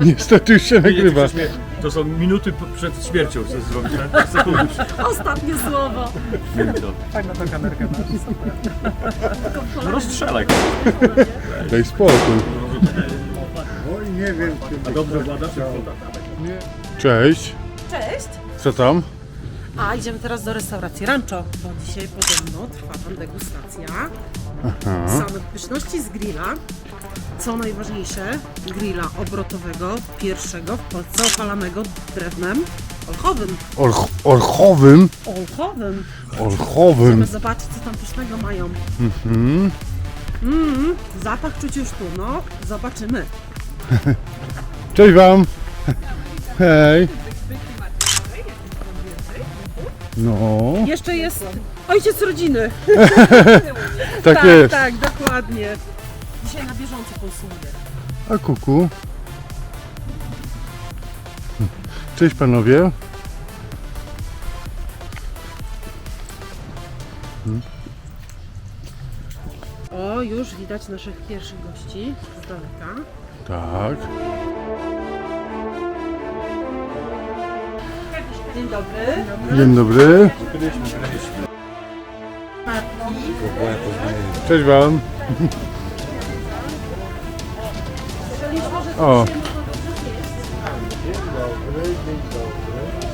Niestety już się nagrywa. To są minuty po- przed śmiercią chcę zrobić, tak? Sekundy przed Ostatnie słowo. Tak na tę kamerkę. No rozstrzelaj. Daj spokój. Oj, nie wiem, czy A dobrze władasz? Cześć. Cześć. Co tam? A idziemy teraz do restauracji Rancho, bo dzisiaj podobno trwa tam degustacja samych pyszności z grilla. Co najważniejsze, grilla obrotowego, pierwszego w Polsce opalanego drewnem olchowym. Orch orchowym. Olchowym. Orchowym. Chcemy zobaczyć, co tam pysznego mają. Mhm. Mm, zapach czuć już tu, no. Zobaczymy. Cześć wam. Hej. No, Jeszcze jest ojciec rodziny. tak, tak, jest. tak, dokładnie. Dzisiaj na bieżąco konsumuję. A kuku. Cześć panowie. O, już widać naszych pierwszych gości z daleka. Tak. Dzień dobry. Dzień dobry. Cześć wam. O,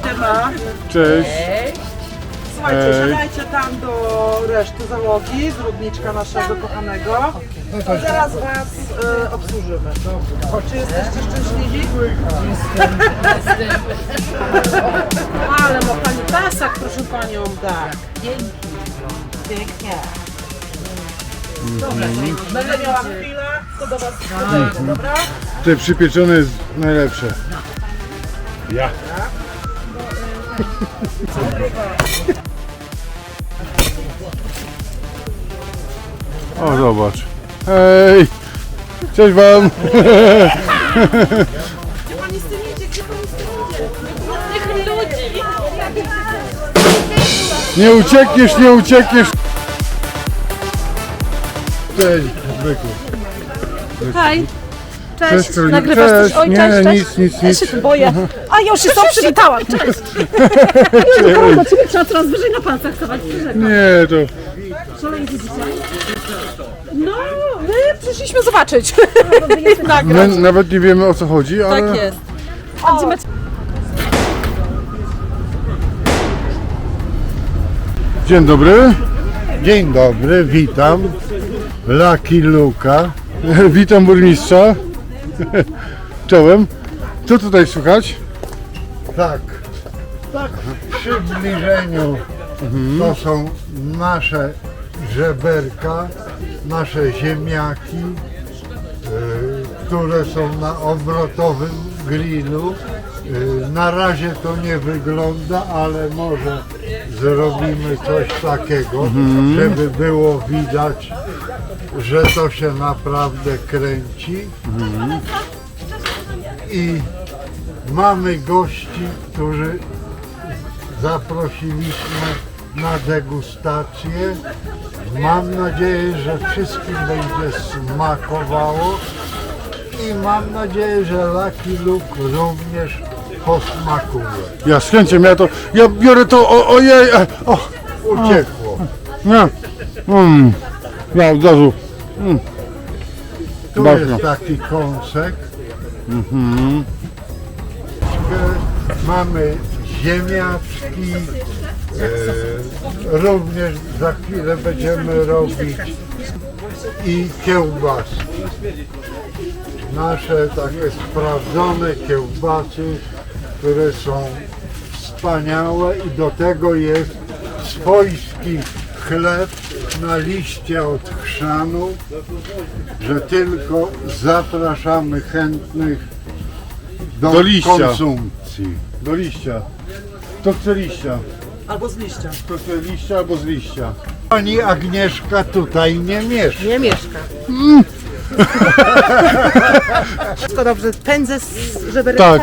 Siema. cześć. Słuchajcie, siadajcie tam do reszty załogi, z rudniczka naszego kochanego. I zaraz was e, obsłużymy. Czy jesteście szczęśliwi? Panią. Tak. Pięknie. Dobra, będę miała chwilę, to do was podejdę, dobra? Te przypieczone jest najlepsze. Ja. O, zobacz. Hej! Cześć wam! Nie uciekniesz, nie uciekniesz! Cześć, zwykły. Hej. Cześć, Cześć. Karolina. Nagrywasz Cześć. coś? Oj, Nie, cześć, cześć. nic, nic, Ja nic. się tu boję. A już się są przywitałam. Cześć. Do ciebie trzeba coraz wyżej na palcach stawać. Nie, to... Szaleńcy dzisiaj. No, my przyszliśmy zobaczyć. My nawet nie wiemy o co chodzi, ale... Tak jest. A gdzie macie? Dzień dobry. Dzień dobry, witam. Lucky Luka. Witam burmistrza. Czołem. Co tutaj słychać? Tak, tak w przybliżeniu to są nasze żeberka, nasze ziemniaki, y, które są na obrotowym grillu. Y, Na razie to nie wygląda, ale może zrobimy coś takiego, żeby było widać, że to się naprawdę kręci. I mamy gości, którzy zaprosiliśmy na degustację. Mam nadzieję, że wszystkim będzie smakowało i mam nadzieję, że Lucky Luke również posmakuje. Ja z chęcią, ja to... Ja biorę to... O, ojej! e, O, Uciekło. nie. Mm. Ja od razu... Tu Bardzo. jest taki kąsek. Mamy ziemniaczki. E, również za chwilę będziemy robić i kiełbasy. Nasze takie sprawdzone kiełbasy, które są wspaniałe i do tego jest swojski chleb na liście od chrzanu, że tylko zapraszamy chętnych do, Do liścia. konsumpcji. Do liścia. To chce liścia. Albo z liścia. To chce liścia albo z liścia. Pani Agnieszka tutaj nie mieszka. Nie mieszka. Wszystko dobrze, pędzę z Tak.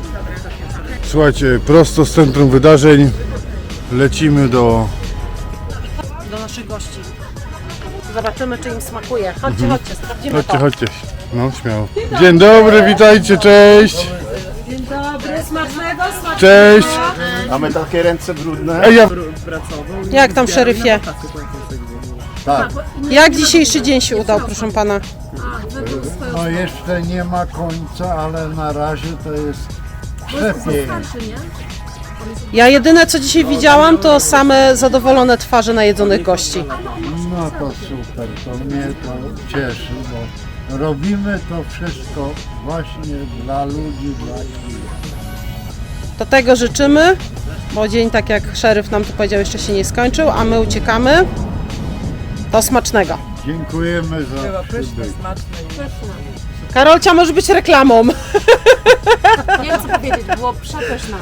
Słuchajcie, prosto z centrum wydarzeń lecimy do... Do naszych gości. Zobaczymy, czy im smakuje. Chodźcie, chodźcie, sprawdzimy Chodźcie, to. chodźcie. No, śmiało. Dzień dobry, witajcie, cześć! Dzień dobry, smacznego, smacznego. Cześć! Mamy takie ręce brudne. Ej, ja... Jak tam, szeryfie? tak. Jak dzisiejszy dzień się udał, proszę pana? No jeszcze nie ma końca, ale na razie to jest przepięknie. Ja jedyne, co dzisiaj widziałam, to same zadowolone twarze najedzonych gości. No to super, to mnie to cieszy, bo robimy to wszystko właśnie dla ludzi, dla klientów. To tego życzymy, bo dzień, tak jak szeryf nam tu powiedział, jeszcze się nie skończył, a my uciekamy. To smacznego. Dziękujemy za przybycie. Karolcia może być reklamą. Nie wiem co powiedzieć, było przepyszne.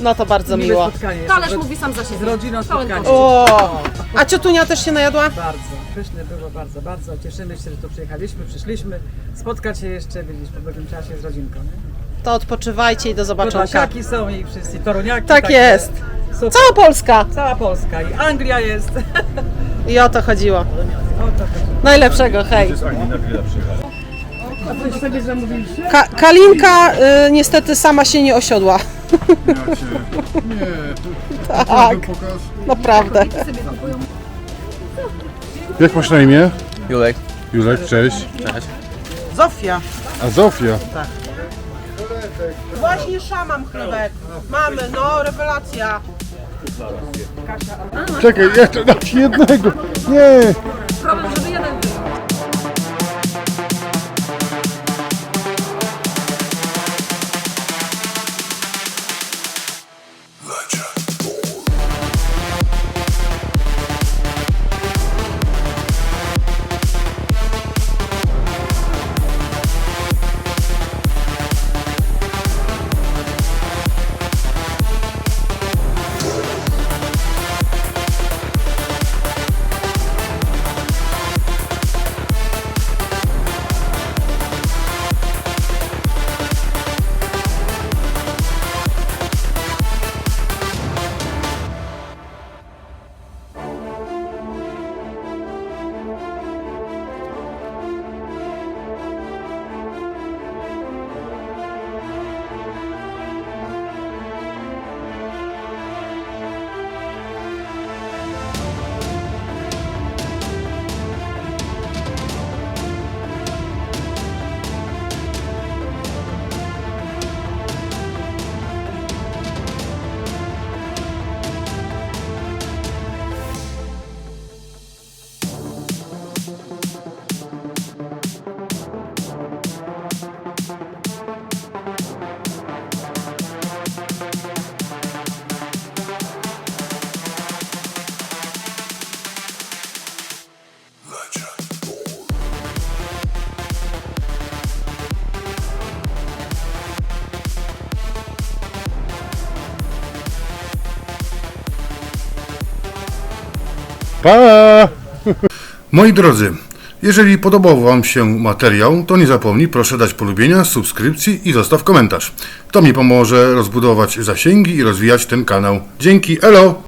No to bardzo miło. Spotkanie. Talerz mówi sam za siebie. Z rodziną spotkanie. O, a ciotunia też się najadła? Bardzo, pyszne było bardzo, bardzo. Cieszymy się, że tu przyjechaliśmy, przyszliśmy spotkać się jeszcze, byliśmy po pewnym czasie z rodzinką. nie? To odpoczywajcie i do zobaczenia. Podlasiaki są i wszyscy, toruniaki. Tak jest. Super. Cała Polska. Cała Polska i Anglia jest. I o to chodziło. To. Najlepszego, hej. A coś sobie zamówiliście? Ka- Kalinka y, niestety sama się nie osiodła. Nie, to... Tak, pokaz. naprawdę. Jak masz na imię? Julek. Julek, cześć. Zofia. A Zofia? Właśnie szamam chlebek. Mamy, no, rewelacja. Czekaj, jeszcze dać jednego. Nie! Pa! Moi drodzy, jeżeli podobał Wam się materiał, to nie zapomnij proszę dać polubienia, subskrypcji i zostaw komentarz. To mi pomoże rozbudować zasięgi i rozwijać ten kanał. Dzięki, elo!